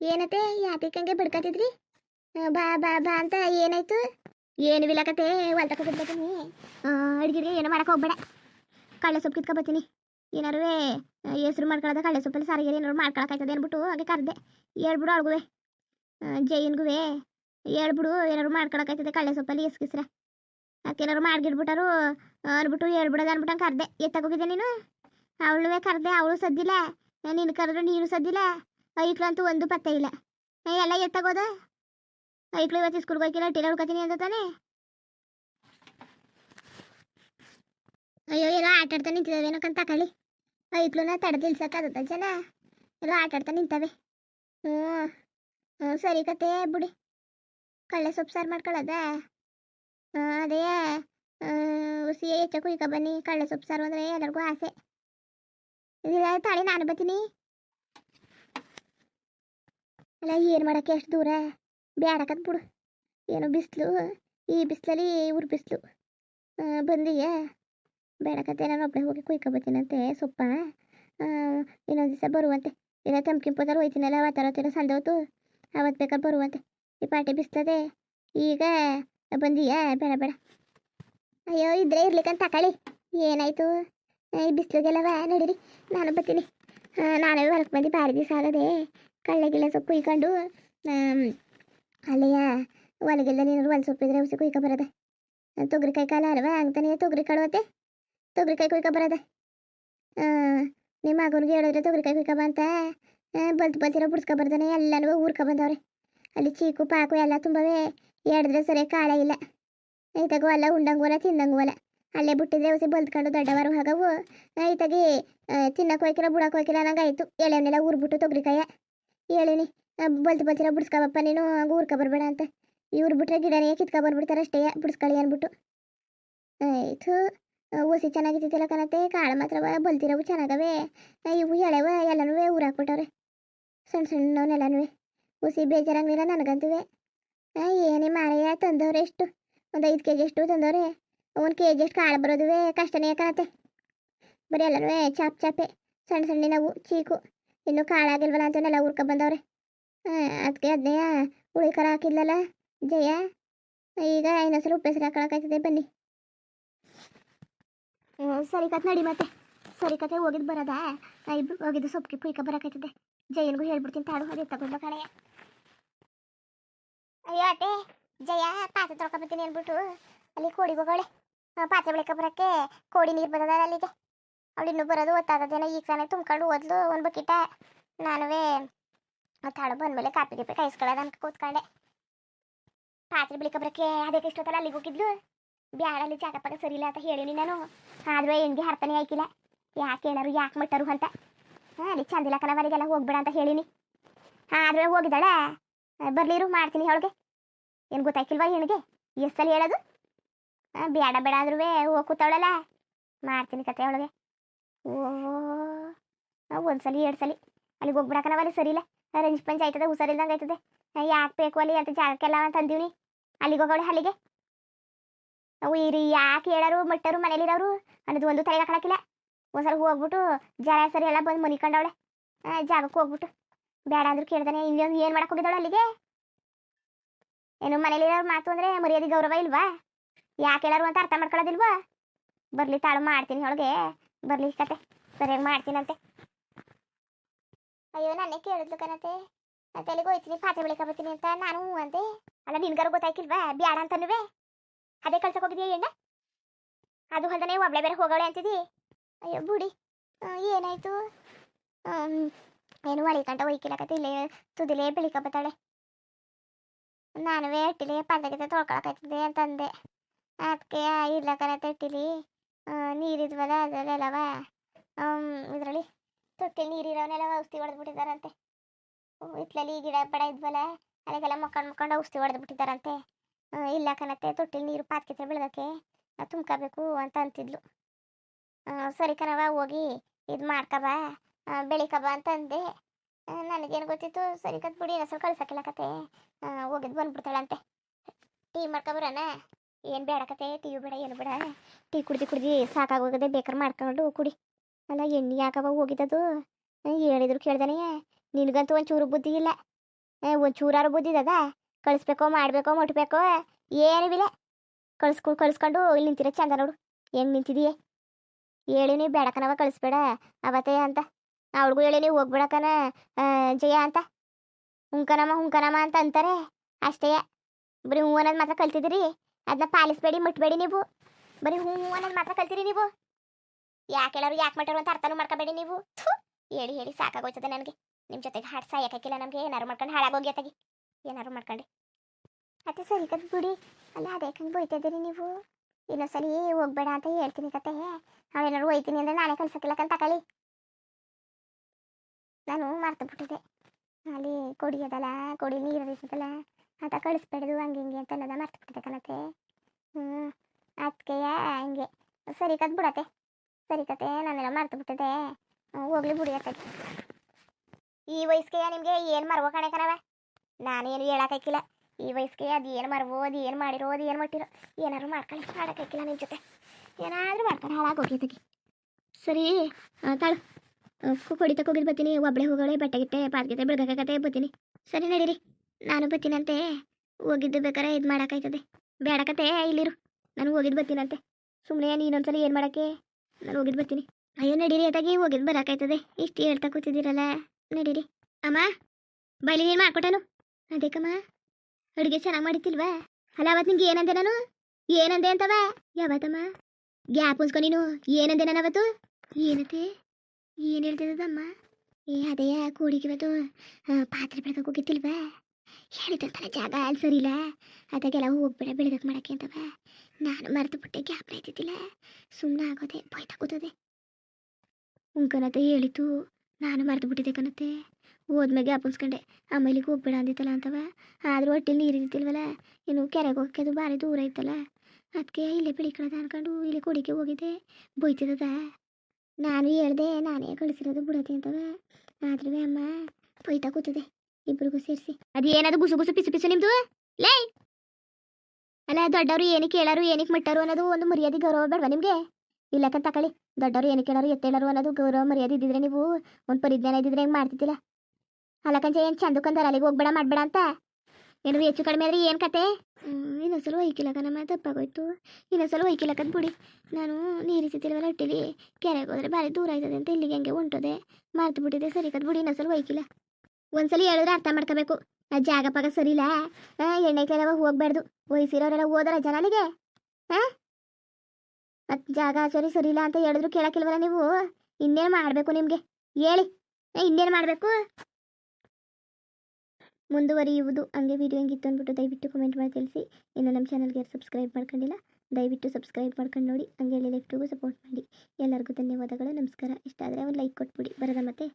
ಏನತ್ತೆ ಯಾತಕ್ಕಂಗೆ ಬಿಡ್ಕತ್ತಿದ್ರಿ ಆ, ಬಾ ಬಾ ಬಾ ಅಂತ ಏನಾಯ್ತು? ಏನು ವಿಲಕತೆ ಒಲ್ತಕ ಹೋಗ್ಬಿಡ್ತೀನಿ ಅಡುಗೆ ಏನು ಮಾಡಕ್ಕೆ ಹೋಗ್ಬೇಡ. ಕಳ್ಳೆ ಸೊಪ್ಪು ಕಿತ್ಕೊ ಬರ್ತೀನಿ ಏನಾರು ಹೆಸ್ರು ಮಾಡ್ಕೊಳ್ಳೋದ ಕಳ್ಳೆ ಸೊಪ್ಪಲ್ಲಿ ಸಾರಿಗೆ ಏನಾರು ಮಾಡ್ಕೊಳಕಾಯ್ತದೆ ಅಂದ್ಬಿಟ್ಟು ಹಾಗೆ ಕರೆದೆ. ಹೇಳ್ಬಿಡು ಅಳ್ಗುವೆ. ಜೈನ್ಗುವೆ ಹೇಳ್ಬಿಡು ಏನಾರು ಮಾಡ್ಕೊಳಕಾಯ್ತದೆ ಕಳ್ಳೆ ಸೊಪ್ಪಲ್ಲಿ ಎಸ್ಕಿಸ್ರೆ ಅದಕ್ಕೇನಾರು ಮಾಡ್ಗಿಡ್ಬಿಟ್ಟಾರು ಅಂದ್ಬಿಟ್ಟು ಹೇಳ್ಬಿಡೋದು ಅಂದ್ಬಿಟ್ಟು ಕರೆದೆ. ಎತ್ತಾಗೋಗಿದ್ದೆ ನೀನು? ಅವಳುವೆ ಕರೆದೆ ಅವಳು ಸದ್ದಿಲ್ಲ. ನೀನು ಕರೆದ್ರೆ ನೀನು ಸದ್ದಿಲ್ಲ. ಐಕ್ಳಂತೂ ಒಂದು ಪತ್ತೆ ಇಲ್ಲ. ಎಲ್ಲ ಎತ್ತಾಗೋದ? ಐಕ್ಳು ಇವತ್ತು ಸ್ಕೂಲ್ಗೆ ಹೋಗಿಲ್ಲ ಟೀಲ ಹುಡ್ಕತೀನಿ ಅಂತ ತಾನೆ? ಅಯ್ಯೋ, ಎಲ್ಲ ಆಟ ಆಡ್ತಾ ನಿಂತಿದ್ದಾವೇನೋ ಕಂತ ಕಳಿ. ಐಕ್ಳುನ ತಡೆದು ಇಳ್ಸಕ್ಕಾಗತ್ತ ಜನ? ಎಲ್ಲ ಆಟ ಆಡ್ತಾ ನಿಂತವೆ. ಹ್ಞೂ ಹ್ಞೂ, ಸರಿ ಕತೆ, ಬಿಡಿ. ಕಳ್ಳೆ ಸೊಪ್ಪು ಸಾರು ಮಾಡ್ಕೊಳ್ಳೋದ ಅದೇ ಉಸಿ ಹೆಚ್ಚ ಕುಯ್ಕ ಬನ್ನಿ. ಕಳ್ಳೆ ಸೊಪ್ಪು ಸಾರು ಅಂದರೆ ಎಲ್ಲರಿಗೂ ಆಸೆ. ಇದಿಲ್ಲ, ತಾಳಿ ನಾನು ಬರ್ತೀನಿ. ಅಲ್ಲ, ಏನು ಮಾಡೋಕ್ಕೆ ಎಷ್ಟು ದೂರ? ಬ್ಯಾಡಕತ್ ಬಿಡು. ಏನು ಬಿಸಿಲು. ಈ ಬಿಸಿಲಲ್ಲಿ ಊರು ಬಿಸಿಲು. ಬಂದಿಯಾ? ಬೇಡಕತ್ತೆ, ನಾನು ಒಬ್ಬಳೆ ಹೋಗಿ ಕುಯ್ಕೊ ಬರ್ತೀನಂತೆ ಸೊಪ್ಪ. ಇನ್ನೊಂದು ದಿವಸ ಬರುವಂತೆ. ಇಲ್ಲ ತಂಪ್ಕಿಂಪೋದಾರು ಹೋಯ್ತೀನಲ್ಲ, ವಾತಾವರಣ ಸಂದೆ ಹೊತ್ತು ಅವತ್ತು ಬೇಕಾದ್ರೆ ಬರುವಂತೆ. ಈ ಪಾಟಿ ಬಿಸ್ತದೆ ಈಗ ಬಂದೀಯಾ? ಬೇಡ ಬೇಡ. ಅಯ್ಯೋ, ಇದ್ರೆ ಇರ್ಲಿಕ್ಕಂತ ತಕೊಳ್ಳಿ ಏನಾಯಿತು? ಈ ಬಿಸಿಲಿಗೆಲ್ಲವ? ನಡೀರಿ. ನಾನು ಬರ್ತೀನಿ ನಾನೇ ಹೊರಗೆ ಬಂದು, ಭಾರಿ ದಿವಸ ಆಗದೆ. ಕಳ್ಳೆ ಗಿಳ್ಳೆ ಸೊಪ್ಪು ಕುಯ್ಕೊಂಡು ಅಲ್ಲಿಯ ಒಳಗೆಲ್ಲ ನೀನು ಸೊಪ್ಪು ಸೊಪ್ಪಿದ್ರೆ ಉಸಿ ಕುಯ್ಕೊ ಬರೋದೆ. ತೊಗರಿಕಾಯಿ ಕಾಲ ಅಲ್ವಾ ಅಂತಾನೆ ತೊಗರಿ ಕಾಳುವತ್ತೆ ತೊಗರಿಕಾಯಿ ಕುಯ್ಕೊ ಬರೋದೆ. ನಿಮ್ಮ ಮಗನಿಗೆ ಹೇಳಿದ್ರೆ ತೊಗರಿಕಾಯಿ ಕುಯ್ಕೊ ಅಂತ ಬಲ್ತು ಬಲ್ತಿರೋ ಬುಡ್ಸ್ಕೊ ಬರ್ತಾನೆ ಎಲ್ಲನೂ ಊರ್ಕೊ ಬಂದವ್ರೆ. ಅಲ್ಲಿ ಚೀಕು, ಪಾಕು ಎಲ್ಲ ತುಂಬವೇ, ಹೇಳಿದ್ರೆ ಸರಿ ಕಾಳ ಇಲ್ಲ. ಐತಗೋ ಅಲ್ಲ ಉಂಡಂಗೂ ಅಲ್ಲ ತಿಂದಂಗೂ ಅಲ್ಲ ಅಲ್ಲೇ ಬಿಟ್ಟಿದ್ರೆ ಉಸಿ ಬಲ್ತ್ಕೊಂಡು ದೊಡ್ಡವರು ಹಾಗವು ಐತಾಗಿ ತಿನ್ನಕ್ಕೆ ಹೋಯ್ಕಿಲ್ಲ ಬುಡಕ್ಕೆ ಹೋಯ್ಕಿಲ್ಲ ನಂಗೆ ಆಯ್ತು. ಎಳೆವನ್ನೆಲ್ಲ ಊರ್ಬಿಟ್ಟು ತೊಗರಿಕಾಯ. ಹೇಳಿನಿ ಬಲ್ತು ಬಲ್ತಿರ ಬಿಡ್ಸ್ಕೊಬಪ್ಪ ನೀನು ಊರ್ಕೊ ಬರಬೇಡ ಅಂತ. ಇವ್ರು ಬಿಟ್ರೆ ಗಿಡನೇ ಕಿತ್ಕೊ ಬಂದ್ಬಿಡ್ತಾರೆ ಅಷ್ಟೇ ಬಿಡಿಸ್ಕೊಳ್ಳಿ ಅಂದ್ಬಿಟ್ಟು ಆಯ್ತು, ಓಸಿ ಚೆನ್ನಾಗಿತ್ತಿಲ್ಲ ಕಣತೆ ಕಾಳು ಮಾತ್ರ ಬಲ್ತಿರವು ಚೆನ್ನಾಗವೆ. ಇವು ಎಳೆವ ಎಲ್ಲನೂ ಊರಾಕ್ಬಿಟ್ಟವ್ರೆ ಸಣ್ಣ ಸಣ್ಣವನ್ನೆಲ್ಲನೂ ಉಸಿ ಬೇಜಾರಾಗಲಿಲ್ಲ ನನಗಂತುವೆ. ಏನೇ ಮಾರಯ್ಯ, ತಂದವ್ರೆ ಎಷ್ಟು? ಒಂದು ಐದು ಕೆ ಜಿ ಎಷ್ಟು ತಂದವ್ರೆ. ಒಂದು ಕೆ ಜಿ ಎಷ್ಟು ಕಾಳು ಬರೋದುವೆ, ಕಷ್ಟನೇ ಕಣತೆ ಬರೀ ಎಲ್ಲನೂ ಚಾಪ್ ಚಾಪೆ ಸಣ್ಣ ಸಣ್ಣ ನಾವು ಚೀಕು. ಇನ್ನು ಕಾಳಾಗಿಲ್ವಲ್ಲ ಅಂತನೆಲ್ಲ ಊರ್ಕೊ ಬಂದವ್ರೆ? ಅದಕ್ಕೆ ಅದನ್ನೇ ಉಳಿಕರ ಹಾಕಿದ್ಲಲ್ಲ ಜಯ. ಈಗ ಇನ್ನೊಂದ್ಸಲ ಉಪ್ಪೆಸರು ಹಾಕೊಳಕಾಯ್ತದೆ, ಬನ್ನಿ. ಸರಿ ಕತ್ ನಡಿ ಮತ್ತೆ. ಸರಿ ಕತೆ ಹೋಗಿದ್ ಬರೋದ? ಇಬ್ರು ಹೋಗಿದ್ದು ಸೊಪ್ಪಿಗೆ ಪುಯ್ಕ ಬರಕಾಯ್ತದೆ. ಜಯನ್ಗೂ ಹೇಳ್ಬಿಡ್ತೀನಿ ತಾಡು ಅದೇ ತಗೊಂಡು ಕಡೆಯ ಅಯ್ಯೋ ಅಟೆ ಜಯ, ಪಾತ್ರೆ ತೊಳ್ಕೊಬತ್ತೀನಿ ಅಂದ್ಬಿಟ್ಟು. ಅಲ್ಲಿ ಕೋಡಿಗೆ ಹೋಗೋಳೆ. ಪಾತ್ರೆ ಬೆಳಕ ಬರಕ್ಕೆ ಕೋಡಿ ನೀರು ಬರ್ತದ ಅಲ್ಲಿಗೆ. ಅವಳು ಇನ್ನೂ ಬರೋದು ಒತ್ತಾದದೇನೋ ಈಗ ತಾನೇ ತುಂಬ್ಕೊಂಡು ಓದ್ಲು ಒಂದು ಬಕಿಟ. ನಾನುವೇ ತಾಳು ಬಂದ್ಮೇಲೆ ಕಾಪಿ ಗಿಪಿ ಕಾಯಿಸ್ಕೊಳ್ಳೋದು ಅಂತ ಕೂತ್ಕೊಂಡೆ. ಪಾತ್ರೆ ಬೆಳಿಕ ಬರಕ್ಕೆ ಅದಕ್ಕೆ ಇಷ್ಟೊತ್ತಲ್ಲ ಅಲ್ಲಿಗೆ ಹೋಗಿದ್ಲು. ಬ್ಯಾಡಲ್ಲಿ ಜಾಗ ಪಾಗ ಸರಿ ಇಲ್ಲ ಅಂತ ಹೇಳಿನಿ ನಾನು. ಆದ್ರೆ ಹೆಣ್ಗೆ ಹರ್ತಾನೆ ಆಯ್ಕಿಲ್ಲ. ಯಾಕೆ ಏನಾರು ಯಾಕೆ ಮಟ್ಟರು ಅಂತ. ಹಾಂ, ಅಲ್ಲಿ ಚಂದಿಲ್ಲ ಕನವರಿಗೆಲ್ಲ ಹೋಗ್ಬೇಡ ಅಂತ ಹೇಳಿನಿ. ಆದ್ರೆ ಹೋಗಿದ್ದಾಳೆ. ಬರ್ಲಿರು, ಮಾಡ್ತೀನಿ ಅವಳಿಗೆ. ಏನು ಗೊತ್ತಾಯ್ಕಿಲ್ವಾ ಹೆಣ್ಣಿಗೆ ಎಷ್ಟು ಸಲ ಹೇಳೋದು? ಹಾಂ ಬೇಡ ಬೇಡ ಆದ್ರೂ ಹೋಗಿ ಕೂತವಳಲ್ಲ. ಮಾಡ್ತೀನಿ ಕತೆ ಅವಳಿಗೆ. ಓ ಒಂದ್ಸಲಿ ಎರಡು ಸಲ. ಅಲ್ಲಿಗೆ ಹೋಗ್ಬಿಡಕನವ ಅಲ್ಲಿ ಸರಿ ಇಲ್ಲ. ರಂಜ್ ಪಂಚ್ ಆಯ್ತದೆ, ಹುಷಾರಿಲ್ದಂಗೆ ಆಯ್ತದೆ. ಯಾಕೆ ಬೇಕು ಅಲ್ಲಿ? ಅಂತ ಜಾಗಕ್ಕೆಲ್ಲ ತಂದೀವಿ ಅಲ್ಲಿಗೆ ಹೋಗೋಳೆ ಅಲ್ಲಿಗೆ. ಅವು ಇರಿ, ಯಾಕೆ ಹೇಳರು, ಮಟ್ಟರು, ಮನೇಲಿರೋರು? ಅನ್ನೋದು ಒಂದು ತಲೆಗೆ ಹಾಕಳಕಿಲ್ಲ ಒಂದ್ಸಲ ಹೋಗ್ಬಿಟ್ಟು ಜರ ಸರಿ ಎಲ್ಲ ಬಂದು ಮನಿಕೊಂಡವಳೆ. ಜಾಗಕ್ಕೆ ಹೋಗ್ಬಿಟ್ಟು. ಬೇಡ ಅಂದ್ರು ಕೇಳ್ತಾನೆ ಇನ್ನೊಂದು ಏನು ಮಾಡಕ್ಕೆ ಹೋಗಿದ್ದಾಳೆ ಅಲ್ಲಿಗೆ? ಏನು ಮನೇಲಿರೋರು ಮಾತು ಅಂದರೆ ಮರ್ಯಾದೆ ಗೌರವ ಇಲ್ವಾ? ಯಾಕೆ ಹೇಳರು ಅಂತ ಅರ್ಥ ಮಾಡ್ಕೊಳ್ಳೋದಿಲ್ವಾ ಬರಲಿ ತಾಳು, ಮಾಡ್ತೀನಿ ಅವಳಿಗೆ ಬರ್ಲಿ ಕತೆ. ಸರಿಯಾಗಿ ಮಾಡ್ತೀನಂತೆ. ಅಯ್ಯೋ, ನನ್ನೇ ಕೇಳಿದ್ಲು ಕಣತೆ ಅಲ್ಲಿಗೆ ಹೋಯ್ತೀನಿ ಪಾತ್ರೆ ಬೆಳಿಕ ಬರ್ತೀನಿ ಅಂತ. ನಾನು ಅಂದೆ ಅಲ್ಲ, ನಿನ್ಗಾರು ಗೊತ್ತಾಯ್ಕಿಲ್ವಾ? ಬ್ಯಾಡ ಅಂತನುವೆ ಅದೇ ಕಳ್ಸಕ್ ಹೋಗಿದ್ಯಾ ಎಣ್ಣ ಅದು ಹೊಲ್ದನೆ ಒಬ್ಳೆ ಬೇರೆ ಹೋಗವಳೆ ಅಂತಿದಿ. ಅಯ್ಯೋ, ಬುಡಿ. ಏನಾಯ್ತು? ಏನು ಒಳಿ ಕಂಟ ಒಯ್ಕಿಲಕತ್ತೆ ಇಲ್ಲೇ ತುದಿಲೇ ಬೆಳಿಕ ಬತ್ತಾಳೆ. ನಾನುವೇ ಇಟ್ಟಿಲಿ ಪಾತ್ರೆಗೆ ತೊಳ್ಕೊಳಕತ್ತಿದ್ದೆ ಅಂತಂದೆ. ಅದಕ್ಕೆ ಇರ್ಲಕನತ್ತೆ ಇಟ್ಟಿಲಿ ನೀರಿದ್ವಲ್ಲ ಅದರಲ್ಲೆಲ್ಲವ? ಇದರಲ್ಲಿ ತೊಟ್ಟಿಲಿ ನೀರಿರೋನೆಲ್ಲ ಔಷಧಿ ಹೊಡೆದ್ಬಿಟ್ಟಿದ್ದಾರಂತೆ. ಇತ್ಲಲ್ಲಿ ಗಿಡ ಬಡ ಇದ್ವಲ್ಲ, ಅಲ್ಲಿಗೆಲ್ಲ ಮಕ್ಕೊಂಡು ಮಕ್ಕೊಂಡು ಔಷಧಿ ಹೊಡೆದ್ಬಿಟ್ಟಿದ್ದಾರಂತೆ. ಇಲ್ಲ ಕಣತ್ತೆ, ತೊಟ್ಟಿಲಿ ನೀರು ಪಾತ್ಕಿತ್ರ ಬೆಳೆದಕ್ಕೆ ತುಂಬ್ಕೋಬೇಕು ಅಂತ ಅಂತಿದ್ಲು. ಸರಿ ಕಣವ ಹೋಗಿ ಇದು ಮಾಡ್ಕಬ ಬೆಳಿಕಬಾ ಅಂತ ಅಂದೆ. ನನಗೇನು ಗೊತ್ತಿತ್ತು, ಸರಿ ಕತ್ ಬಿಡಿ ಹೆಸರು ಕಳ್ಸಕ್ಕಿಲ್ಲ ಕತೆ. ಹೋಗಿದ್ದು ಬಂದ್ಬಿಡ್ತಾಳಂತೆ. ಟೀ ಮಾಡ್ಕೊಬರೋಣ ಏನು ಬೇಡಕತೆ ಟೀ ಬೇಡ, ಏನು ಬೇಡ. ಟೀ ಕುಡ್ದು ಕುಡ್ದು ಸಾಕಾಗೋಗದೆ ಬೇಕಾದ್ರೆ ಮಾಡ್ಕೊಂಡು ಕುಡಿ. ಅಲ್ಲ, ಎಣ್ಣೆ ಯಾಕವ ಹೋಗಿದ್ದದು? ಹೇಳಿದ್ರು ಕೇಳ್ದಾನೆ. ನಿನಗಂತೂ ಒಂಚೂರು ಬುದ್ಧಿ ಇಲ್ಲ. ಒಂಚೂರಾರು ಬುದ್ಧಿ ಇದ ಕಳಿಸ್ಬೇಕೋ, ಮಾಡಬೇಕೋ, ಮುಟ್ಬೇಕೋ, ಏನು ಬಿಲ್ಲ ಕಳಿಸ್ಕೊ, ಕಳಿಸ್ಕೊಂಡು ಇಲ್ಲಿ ನಿಂತಿರ ಚಂದ ನೋಡು. ಹೆಂಗೆ ನಿಂತಿದೀಯ? ಹೇಳಿನಿ ಬೇಡಕನವ ಕಳಿಸ್ಬೇಡ. ಅವತ್ತೇ ಅಂತ. ಅವಳಿಗೂ ಹೇಳಿನಿ ಹೋಗ್ಬೇಡಕನ ಹೋಗ್ಬಿಡಕನ ಜಯ ಅಂತ. ಹುಂಕನಮ್ಮ ಹುಂಕನಮ್ಮ ಅಂತ ಅಂತಾರೆ. ಅಷ್ಟೇ. ಬರೀ ಹೂ ಮಾತ್ರ ಕಲ್ತಿದ್ದೀರಿ? ಅದನ್ನ ಪಾಲಿಸ್ಬೇಡಿ, ಮುಟ್ಬೇಡಿ ನೀವು. ಬರೀ ಹ್ಞೂ ಅನ್ನೋದು ಮಾತ್ರ ಕಲ್ತೀರಿ ನೀವು. ಯಾಕೆ ಹೇಳೋರು ಯಾಕೆ ಮಾಡೋರು ಅಂತ ಅರ್ಥನೂ ಮಾಡ್ಕೋಬೇಡಿ ನೀವು. ಹೇಳಿ ಹೇಳಿ, ಸಾಕಾಗೋಯ್ತದೆ ನನಗೆ. ನಿಮ್ಮ ಜೊತೆಗೆ ಹಾಡು ಸಾಯಕ್ಕಾಗಿಲ್ಲ ನಮಗೆ, ಏನಾರು ಮಾಡ್ಕೊಂಡು ಹಾಳಾಗೋಗಿ ಅತ್ತಾಗಿ. ಏನಾರು ಮಾಡ್ಕೊಂಡು. ಮತ್ತೆ ಸರಿ ಕದ್ ಬಿಡಿ ಅಲ್ಲ, ಅದೇ ಕಂಗೆ ಬೈತಿದ್ದೀರಿ ನೀವು? ಇನ್ನೊಂದ್ಸಲಿ ಹೋಗ್ಬೇಡ ಅಂತ ಹೇಳ್ತೀನಿ ಕತೆ ಅವಳೇನಾರು ಹೋಯ್ತೀನಿ ಅಂದ್ರೆ ನಾನೇ ಕಳ್ಸಕ್ಕಿಲ್ಲಕಂತ ಕಳಿ ನಾನು ಮರ್ತು ಬಿಟ್ಟಿದ್ದೆ ಅಲ್ಲಿ ಕೊಡಿ ಅದಲ್ಲ, ಕೊಡಿ ನೀರು ಹರಿಸದಲ್ಲ ಅಂತ ಕಳಿಸ್ಬೇಡದು ಹಂಗೆ ಹಿಂಗೆ ಅಂತ ಅನ್ನೋದ ಮರ್ತು ಕಣತೆ ಹ್ಞೂ ಅದಕ್ಕೆ ಹಿಂಗೆ. ಸರಿ ಕದ್ ಬಿಡತ್ತೆ ಸರಿ ಕತೆ ನಾನೆಲ್ಲ ಮರ್ತು ಬಿಟ್ಟಿದ್ದೆ ಹ್ಮ್, ಹೋಗ್ಲಿ ಬಿಡಿ ಅತ್ತೆ. ಈ ವಯಸ್ಸಿಗೆ ನಿಮಗೆ ಏನು ಮರವೋ ಕಣೆ ಕಣವ ನಾನೇನು ಹೇಳಕ್ಕಾಗಿಲ್ಲ ಈ ವಯಸ್ಸಿಗೆ ಅದು ಏನು ಮರವೋ ಅದು ಏನು ಮಾಡಿರೋ ಅದು ಏನು ಮಟ್ಟಿರೋ ಏನಾದ್ರು ಮಾಡ್ಕೊಳ್ಳಿ ಮಾಡೋಕ್ಕಾಗಿಲ್ಲ ನಿಮ್ಮ ಜೊತೆ. ಏನಾದರೂ ಮಾಡ್ಕೊಂಡು ಹಾಳಾಗೋಗಿ ಸರಿ ತಾಳು. ಕೊಡಿತಕ್ಕೆ ಹೋಗಿದ್ದು ಬರ್ತೀನಿ ಒಬ್ಬಳೆ ಹೋಗೋಳೆ ಬಟ್ಟೆ ಗಿಟ್ಟೆ ಪಾತ್ಗಿಟ್ಟೆ ಬೆಳಗಾಕತ್ತೆ ಬರ್ತೀನಿ ಸರಿ ನಡೀರಿ. ನಾನು ಬರ್ತೀನಂತೆ ಹೋಗಿದ್ದು ಬೇಕಾರೆ ಇದು ಮಾಡೋಕ್ಕಾಯ್ತದೆ. ಬೇಡಕತ್ತೆ ಇಲ್ಲಿರು. ನಾನು ಹೋಗಿದ್ದು ಬರ್ತೀನಂತೆ ಸುಮ್ಮನೆ ನೀನೊಂದ್ಸಲ ಏನು ಮಾಡೋಕ್ಕೆ? ನಾನು ಹೋಗಿದ್ದು ಬರ್ತೀನಿ ಅಯ್ಯೋ, ನಡೀರಿ ಅದಾಗಿ ಹೋಗಿದ್ದು ಬರೋಕ್ಕಾಯ್ತದೆ ಇಷ್ಟು ಹೇಳ್ತಾ ಕೂತಿದ್ದೀರಲ್ಲ, ನಡೀರಿ. ಅಮ್ಮ, ಬೈಲಿ ನೀನು ಮಾಡ್ಕೊಟ್ಟನು? ಅದಕ್ಕಮ್ಮ ಅಡುಗೆ ಚೆನ್ನಾಗಿ ಮಾಡಿತಿಲ್ವಾ ಅಲ್ಲ ಅವತ್ತು ನಿಂಗೆ ಏನಂದೆ ನಾನು? ಏನಂದೆ ಅಂತವ? ಯಾವತ್ತಮ್ಮ? ಗ್ಯಾಪ್ ಉನ್ಸ್ಕೊ ನೀನು. ಏನಂದೆ ನಾನು ಅವತ್ತು? ಏನತ್ತೆ? ಏನು ಹೇಳ್ತಿದ್ದಮ್ಮ ಏ ಅದೇ ಕೂಡಿಗೆ ಇವತ್ತು ಪಾತ್ರೆ ಬೆಳಕೋಗಿತ್ತಿಲ್ವಾ ಹೇಳಿದಂತಲ್ಲ ಜಾಗ ಅಲ್ಲಿ ಸರಿಲ್ಲ ಅದಾಗೆಲ್ಲ ಹೋಗ್ಬೇಡ ಬೆಳಗಕ್ಕೆ ಮಾಡಕ್ಕೆ ಅಂತವ. ನಾನು ಮರೆತು ಬಿಟ್ಟೆ, ಗ್ಯಾಪ್ ಆಯ್ತಿದ್ದಿಲ್ಲ ಸುಮ್ಮನೆ ಆಗೋದೆ, ಭಯ ಕೂತದೆ ಉಂಕನತ್ತೆ ಹೇಳಿತು, ನಾನು ಮರೆತು ಬಿಟ್ಟಿದ್ದೆ ಕಣತ್ತೆ. ಗ್ಯಾಪ್ ಉನ್ಸ್ಕೊಂಡೆ ಆಮೇಲಿಗೆ ಹೋಗ್ಬೇಡ ಅಂದಿತ್ತಲ್ಲ ಅಂತವ. ಆದ್ರೂ ಹೊಟ್ಟೆಲಿ ನೀರು ಇದ್ದಿಲ್ವಲ್ಲ ಇನ್ನು ಕೆರೆಗೆ ಹೋಗಕ್ಕೆ ಅದು ಭಾರಿ ದೂರ ಇತ್ತಲ್ಲ. ಅದಕ್ಕೆ ಇಲ್ಲೇ ಬೆಳಿಕಳದ ಅನ್ಕೊಂಡು ಇಲ್ಲಿ ಕುಡಿಕೆ ಹೋಗಿದ್ದೆ. ಬೈತಿದ್ದದ ನಾನು ಹೇಳ್ದೆ, ನಾನೇ ಕಳಿಸಿರೋದು ಬಿಡತ್ತೆ ಅಂತವ. ಆದ್ರೂ ಅಮ್ಮ ಬೈತಾ ಕೂತದೆ ಇಬ್ರಿಗೂ ಸೇರಿಸಿ. ಅದೇನದು ಗುಸು ಗುಸು ಪಿಸು ಪಿಸು ನಿಮ್ದು? ಲೇ ಅಲ್ಲ, ದೊಡ್ಡವರು ಏನಕ್ಕೆ ಹೇಳಾರು, ಏನಕ್ಕೆ ಮಟ್ಟಾರು ಅನ್ನೋದು ಒಂದು ಮರ್ಯಾದೆ ಗೌರವ ಬೇಡವಾ ನಿಮಗೆ? ಇಲ್ಲಕ್ಕಂತ ತಕೊಳ್ಳಿ ದೊಡ್ಡವರು ಏನಕ್ಕೆ ಕೇಳಾರು ಎತ್ತೇಳಾರು ಅನ್ನೋದು ಗೌರವ ಮರ್ಯಾದೆ ಇದ್ದಿದ್ರೆ ನೀವು ಒಂದು ಪರಿಜ್ಞಾನ ಇದ್ದಿದ್ರೆ ಹೆಂಗೆ ಮಾಡ್ತಿದ್ದಿಲ್ಲ ಅಲ್ಲಕ್ಕಂಚ ಏನು ಚಂದಕ್ಕಂತ ಅಲ್ಲಿಗೆ ಹೋಗ್ಬೇಡ, ಮಾಡಬೇಡ ಅಂತ? ಏನಾದ್ರು ಹೆಚ್ಚು ಕಡಿಮೆ ಆದರೆ ಏನು ಕತೆ? ಇನ್ನೊಂದ್ಸಲ ಒಯ್ಕಿಲಕ್ಕ ನಮ್ಮ ತಪ್ಪಾಗೋಯ್ತು. ಇನ್ನೊಂದ್ಸಲ ಒಯ್ಕಿಲಕ್ಕಂತ ಬಿಡಿ. ನಾನು ನೀರಿಸಿತಿಲ್ವಲ್ಲ ಹೊಟ್ಟಿಲಿ, ಕೆರೆಗೆ ಹೋದ್ರೆ ಭಾರಿ ದೂರ ಆಯ್ತದೆ ಅಂತ ಇಲ್ಲಿಗೆ ಹೆಂಗೆ ಉಂಟದೆ ಮಾರ್ತು ಬಿಟ್ಟಿದೆ ಸರಿ ಕದ್ ಬಿಡಿ, ಇನ್ನೊಂದ್ಸಲ ಒಯ್ಕಿಲ್ಲ ಒಂದ್ಸಲ ಹೇಳಿದ್ರೆ ಅರ್ಥ ಮಾಡ್ಕೋಬೇಕು. ಜಾಗ ಪಾಗ ಸರಿ ಇಲ್ಲ ಎಣ್ಣೆ ಕೈಲವ ಹೋಗ್ಬಾರ್ದು. ವಯಸ್ಸಿರೋರೆಲ್ಲ ಹೋದರ ಜನನಿಗೆ? ಹಾಂ ಜಾಗ ಸರಿ ಸರಿಲ್ಲ ಅಂತ ಹೇಳಿದ್ರು ಕೇಳಕ್ಕಿಲ್ವಲ್ಲ ನೀವು? ಇನ್ನೇನು ಮಾಡಬೇಕು ನಿಮಗೆ? ಹೇಳಿ. ಇನ್ನೇನು ಮಾಡಬೇಕು? ಮುಂದುವರಿಯುವುದು. ಹಂಗೆ ವಿಡಿಯೋ ಹೆಂಗಿತ್ತು ಅಂದ್ಬಿಟ್ಟು ದಯವಿಟ್ಟು ಕಮೆಂಟ್ ಮಾಡಿ ತಿಳಿಸಿ. ಇನ್ನು ನಮ್ಮ ಚಾನಲ್ಗೆ ಸಬ್ಸ್ಕ್ರೈಬ್ ಮಾಡ್ಕೊಂಡಿಲ್ಲ, ದಯವಿಟ್ಟು ಸಬ್ಸ್ಕ್ರೈಬ್ ಮಾಡ್ಕೊಂಡು ನೋಡಿ. ಹಂಗೆ ಲೈಫ್ಟಿಗೂ ಸಪೋರ್ಟ್ ಮಾಡಿ. ಎಲ್ಲರಿಗೂ ಧನ್ಯವಾದಗಳು. ನಮಸ್ಕಾರ. ಇಷ್ಟ ಆದರೆ ಒಂದು ಲೈಕ್ ಕೊಟ್ಬಿಡಿ. ಬರೋದ ಮತ್ತೆ.